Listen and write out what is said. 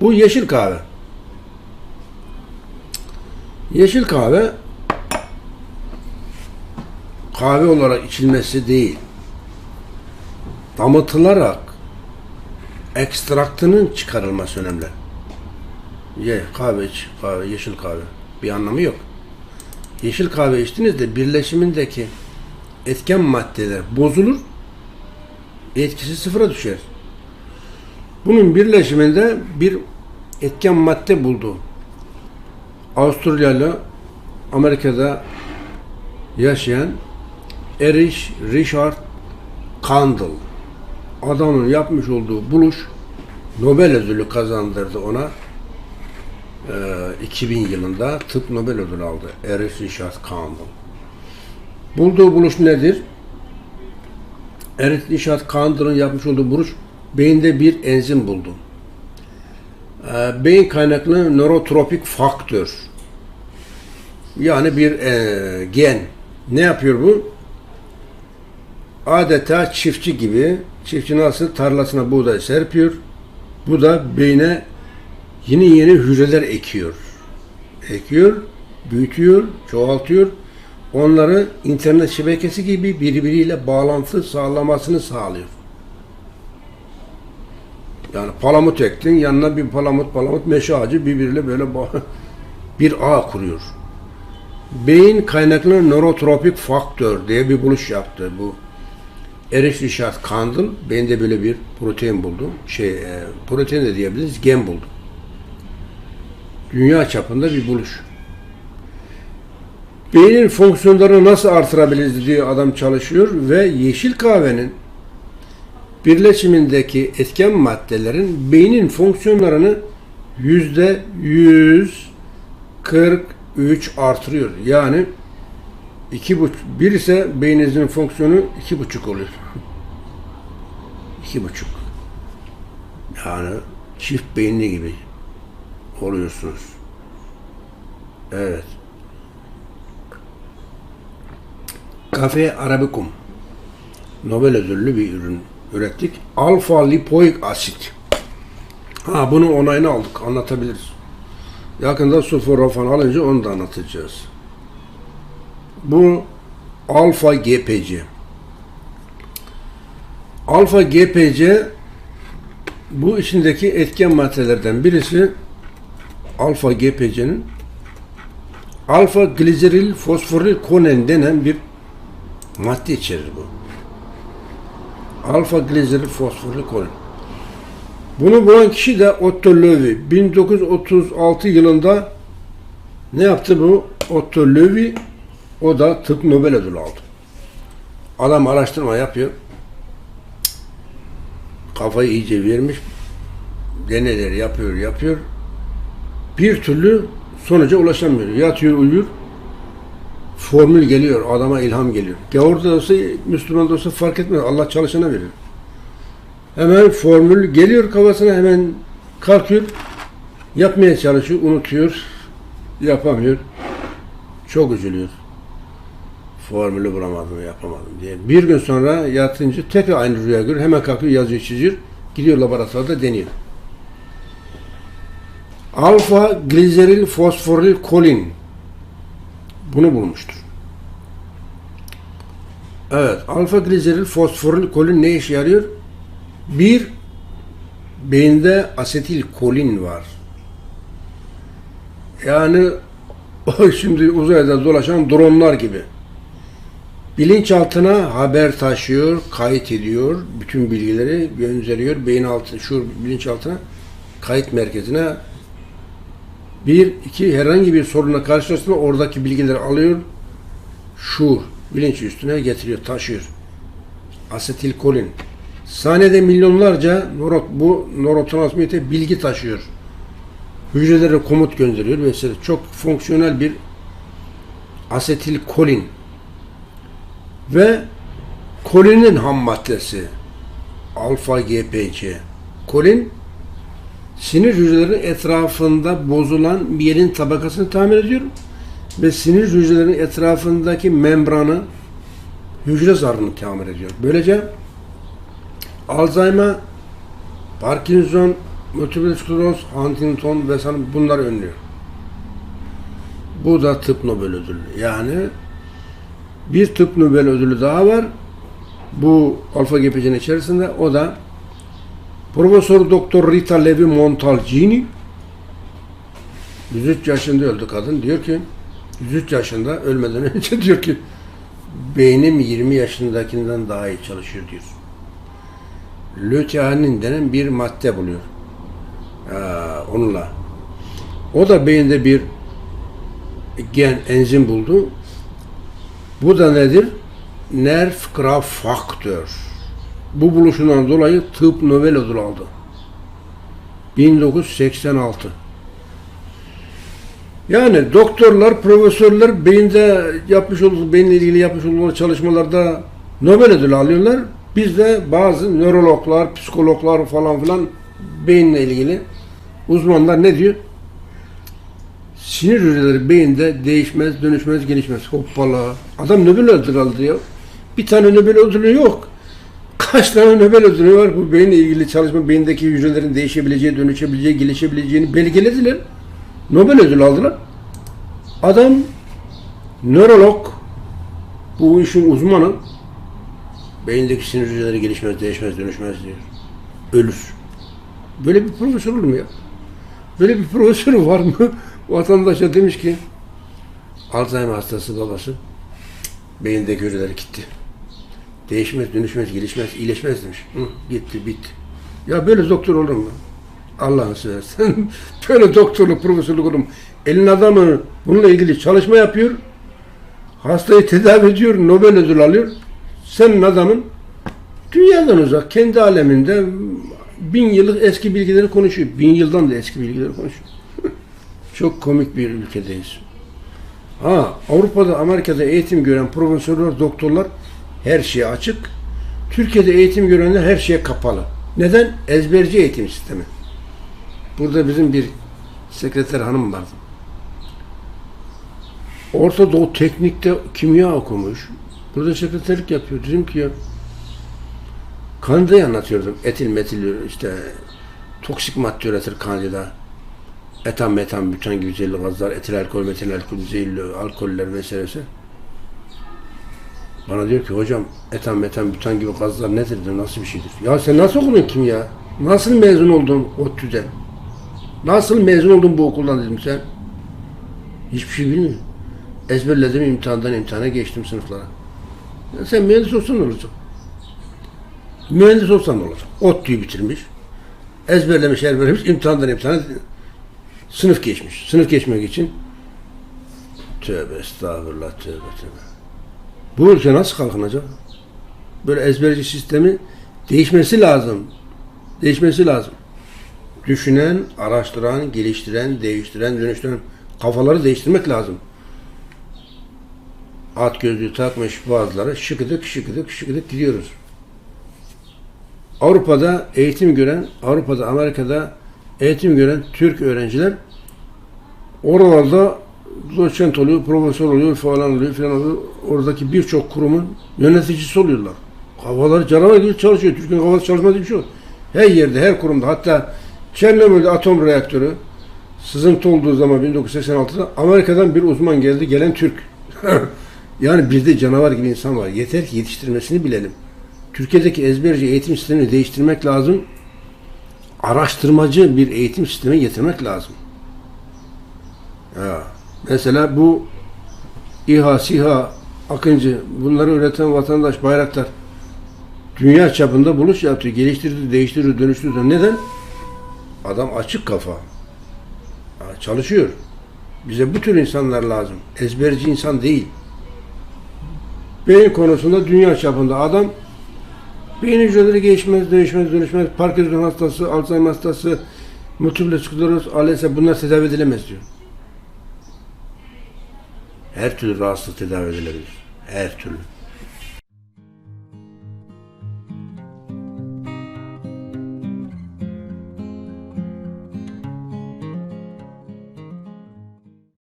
Bu yeşil kahve. Yeşil kahve kahve olarak içilmesi değil. Damıtılarak ekstraktının çıkarılması önemli. Ye kahve iç, kahve, yeşil kahve. Bir anlamı yok. Yeşil kahve içtiğinizde birleşimindeki etken maddeler bozulur, etkisi sıfıra düşer. Bunun birleşiminde bir etken madde buldu. Avustralyalı Amerika'da yaşayan Erich Richard Kandel adamın yapmış olduğu buluş Nobel ödülü kazandırdı ona. Ee, 2000 yılında tıp Nobel ödülü aldı. Erich Richard Kandel. Bulduğu buluş nedir? Erich Richard Kandel'ın yapmış olduğu buluş beyinde bir enzim buldu. Ee, beyin kaynaklı nörotropik faktör. Yani bir e, gen. Ne yapıyor bu? Adeta çiftçi gibi çiftçi nasıl tarlasına buğday serpiyor. Bu da beyne yeni yeni hücreler ekiyor. Ekiyor, büyütüyor, çoğaltıyor. Onları internet şebekesi gibi birbiriyle bağlantı sağlamasını sağlıyor. Yani palamut ektin, yanına bir palamut palamut meşe ağacı birbiriyle böyle bir ağ kuruyor. Beyin kaynaklı nörotropik faktör diye bir buluş yaptı bu. Erich Richard Kandel beyinde böyle bir protein buldu. Şey, e, protein de diyebiliriz, gen buldu. Dünya çapında bir buluş. Beynin fonksiyonlarını nasıl artırabiliriz diye adam çalışıyor ve yeşil kahvenin birleşimindeki etken maddelerin beynin fonksiyonlarını yüzde 143 artırıyor. Yani iki buçuk, bir ise beyninizin fonksiyonu iki buçuk oluyor. İki buçuk. Yani çift beyinli gibi oluyorsunuz. Evet. Kafe Arabicum. Nobel ödüllü bir ürün ürettik. Alfa lipoik asit. Ha bunun onayını aldık. Anlatabiliriz. Yakında sulforafan alınca onu da anlatacağız. Bu alfa GPC. Alfa GPC bu içindeki etken maddelerden birisi alfa GPC'nin alfa gliseril fosforil konen denen bir madde içerir bu. Alfa gliseril fosforil konen. Bunu bulan kişi de Otto Loewi. 1936 yılında ne yaptı bu? Otto Loewi o da tıp Nobel ödülü aldı. Adam araştırma yapıyor. Kafayı iyice vermiş. Deneyleri yapıyor, yapıyor. Bir türlü sonuca ulaşamıyor. Yatıyor, uyuyor. Formül geliyor, adama ilham geliyor. Gavur da olsa, Müslüman da olsa fark etmez. Allah çalışana verir. Hemen formül geliyor kafasına, hemen kalkıyor. Yapmaya çalışıyor, unutuyor. Yapamıyor. Çok üzülüyor formülü bulamadım, yapamadım diye. Bir gün sonra yatınca tekrar aynı rüya görüyor. Hemen kalkıyor, yazıyor, çiziyor. Gidiyor laboratuvarda deniyor. Alfa gliseril fosforil kolin bunu bulmuştur. Evet, alfa gliseril fosforil kolin ne işe yarıyor? Bir, beyinde asetil kolin var. Yani şimdi uzayda dolaşan dronlar gibi. Bilinçaltına haber taşıyor, kayıt ediyor, bütün bilgileri gönderiyor beyin altı, şu bilinçaltına kayıt merkezine bir, iki herhangi bir sorunla karşılaştığında oradaki bilgileri alıyor, şu bilinç üstüne getiriyor, taşıyor. Asetilkolin. Saniyede milyonlarca nöro, bu nörotransmitter bilgi taşıyor. Hücrelere komut gönderiyor vesaire. Çok fonksiyonel bir asetilkolin ve kolinin ham maddesi alfa GPC. Kolin sinir hücrelerinin etrafında bozulan miyelin tabakasını tamir ediyor ve sinir hücrelerinin etrafındaki membranı hücre zarını tamir ediyor. Böylece Alzheimer, Parkinson, multiple skleroz, Huntington vesaire bunlar önlüyor. Bu da tıp Nobel ödülü. Yani bir tıp Nobel ödülü daha var. Bu alfa GPC'nin içerisinde. O da Profesör Doktor Rita Levi Montalcini 103 yaşında öldü kadın. Diyor ki 103 yaşında ölmeden önce diyor ki beynim 20 yaşındakinden daha iyi çalışıyor diyor. Löteanin denen bir madde buluyor. Aa, onunla. O da beyinde bir gen enzim buldu. Bu da nedir? Nerf faktör. Bu buluşundan dolayı tıp Nobel ödülü aldı. 1986. Yani doktorlar, profesörler beyinde yapmış olduğu, beyinle ilgili yapmış olduğu çalışmalarda Nobel ödülü alıyorlar. Biz de bazı nörologlar, psikologlar falan filan beyinle ilgili uzmanlar ne diyor? Sinir hücreleri beyinde değişmez, dönüşmez, gelişmez. Hoppala. Adam Nobel ödülü aldı ya. Bir tane Nobel ödülü yok. Kaç tane Nobel ödülü var bu beyinle ilgili çalışma, beyindeki hücrelerin değişebileceği, dönüşebileceği, gelişebileceğini belgelediler. Nobel ödülü aldılar. Adam nörolog, bu işin uzmanı, beyindeki sinir hücreleri gelişmez, değişmez, dönüşmez diyor. Ölür. Böyle bir profesör olur mu ya? Böyle bir profesör var mı? Vatandaşa demiş ki Alzheimer hastası babası beyindeki hücreleri gitti. Değişmez, dönüşmez, gelişmez, iyileşmez demiş. Hı, gitti, bitti. Ya böyle doktor olur mu? Allah'ını seversen. böyle doktorluk, profesörlük olur mu? Elin adamı bununla ilgili çalışma yapıyor. Hastayı tedavi ediyor, Nobel ödül alıyor. Senin adamın dünyadan uzak, kendi aleminde bin yıllık eski bilgileri konuşuyor. Bin yıldan da eski bilgileri konuşuyor. Çok komik bir ülkedeyiz. Ha, Avrupa'da, Amerika'da eğitim gören profesörler, doktorlar her şeye açık. Türkiye'de eğitim görenler her şeye kapalı. Neden? Ezberci eğitim sistemi. Burada bizim bir sekreter hanım vardı. Orta Doğu Teknik'te kimya okumuş. Burada sekreterlik yapıyor. Dedim ki ya Kanada'yı anlatıyordum. Etil metil işte toksik madde üretir Kanada'da. Etan, metan, bütan gibi zehirli gazlar, etil alkol, metil alkol, zehirli alkoller vesairesi. Bana diyor ki hocam etan, metan, bütan gibi gazlar nedir? Diyor, nasıl bir şeydir? Ya sen nasıl okudun kimya? Nasıl mezun oldun ODTÜ'den? Nasıl mezun oldun bu okuldan dedim sen? Hiçbir şey bilmiyorum. Ezberledim imtihandan imtihana geçtim sınıflara. Ya sen mühendis olsan ne olacak? Mühendis olsan ne olacak? ODTÜ'yü bitirmiş. Ezberlemiş, ezberlemiş, imtihandan imtihana sınıf geçmiş. Sınıf geçmek için tövbe estağfurullah tövbe tövbe. Bu ülke nasıl kalkınacak? Böyle ezberci sistemi değişmesi lazım. Değişmesi lazım. Düşünen, araştıran, geliştiren, değiştiren, dönüştüren kafaları değiştirmek lazım. At gözlüğü takmış bazıları şıkıdık şıkıdık şıkıdık gidiyoruz. Avrupa'da eğitim gören, Avrupa'da, Amerika'da eğitim gören Türk öğrenciler oralarda doçent oluyor, profesör oluyor falan oluyor falan oluyor. Oradaki birçok kurumun yöneticisi oluyorlar. Kafaları canavar gibi çalışıyor. Türkiye'nin kafası çalışmadığı bir şey yok. Her yerde, her kurumda. Hatta Çernobil'de atom reaktörü sızıntı olduğu zaman 1986'da Amerika'dan bir uzman geldi. Gelen Türk. yani bizde canavar gibi insan var. Yeter ki yetiştirmesini bilelim. Türkiye'deki ezberci eğitim sistemini değiştirmek lazım. Araştırmacı bir eğitim sistemi getirmek lazım. Ya, mesela bu İHA, SİHA, Akıncı bunları üreten vatandaş Bayraktar dünya çapında buluş yaptı. Geliştirdi, değiştirdi, dönüştürdü. Neden? Adam açık kafa. Çalışıyor. Bize bu tür insanlar lazım. Ezberci insan değil. Beyin konusunda dünya çapında adam beyin hücreleri geçmez, değişmez, dönüşmez. Parkinson hastası, Alzheimer hastası, multiple skleroz, ALS bunlar tedavi edilemez diyor. Her türlü rahatsızlık tedavi edilebilir. Her türlü.